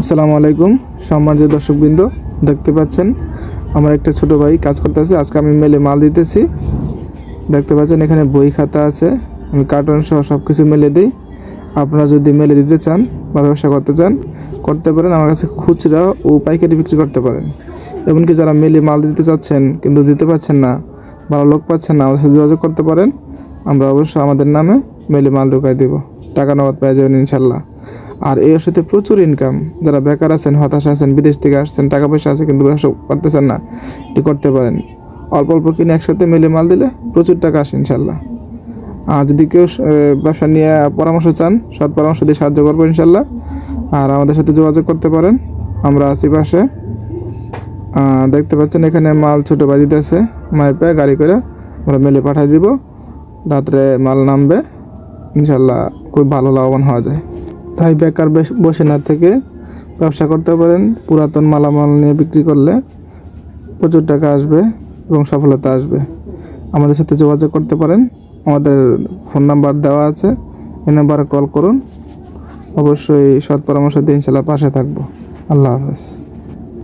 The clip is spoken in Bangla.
আসসালামু আলাইকুম, সম্মানিত দর্শকবৃন্দ, দেখতে পাচ্ছেন, আমার একটা ছোট ভাই কাজ করতে করতেছে, আজকে আমি মেলে মাল দিতেছি। দেখতে পাচ্ছেন, এখানে বই খাতা আছে, আমি কার্টন সহ সব কিছু মেলে দিই। আপনারা যদি মেলে দিতে চান বা ব্যবসা করতে চান, করতে পারেন, আমার কাছে খুচরা ও পাইকারি বিক্রি করতে পারেন। এমনকি যারা মেলে মাল দিতে চাচ্ছেন, কিন্তু দিতে পারছেন না ভালো লোক পাচ্ছেন না, আমাদের সাথে যোগাযোগ করতে পারেন। আমরা অবশ্যই আমাদের নামে মেলে মাল ঢুকাই দেব। টাকা নগদ পেয়ে যাবেন ইনশাল্লাহ আর এই ওষুধে প্রচুর ইনকাম যারা বেকার আছেন, হতাশা আছেন, বিদেশ থেকে আসছেন টাকা পয়সা আছে কিন্তু ব্যবসা করতেছেন না এটি করতে পারেন। অল্প অল্প কিনে একসাথে মিলে মাল দিলে প্রচুর টাকা আসে ইনশাল্লাহ। আর যদি কেউ ব্যবসা নিয়ে পরামর্শ চান, সৎ পরামর্শ দিয়ে সাহায্য করব ইনশাল্লাহ। আর আমাদের সাথে যোগাযোগ করতে পারেন। আমরা আছি পাশে। দেখতে পাচ্ছেন এখানে মাল ছোটো বাজিতে আছে মাইপে গাড়ি করে। আমরা মেলে পাঠাই দিব। রাত্রে মাল নামবে। ইনশাল্লাহ খুব ভালো লাভবান হওয়া যায়। তাই বেকার বসে না থেকে ব্যবসা করতে পারেন। পুরাতন মালামাল নিয়ে বিক্রি করলে প্রচুর টাকা আসবে এবং সফলতা আসবে। আমাদের সাথে যোগাযোগ করতে পারেন। আমাদের ফোন নাম্বার দেওয়া আছে। এই নাম্বারে কল করুন। অবশ্যই সৎ পরামর্শ দিয়ে ইনশাল্লাহ পাশে থাকব। আল্লাহ হাফেজ।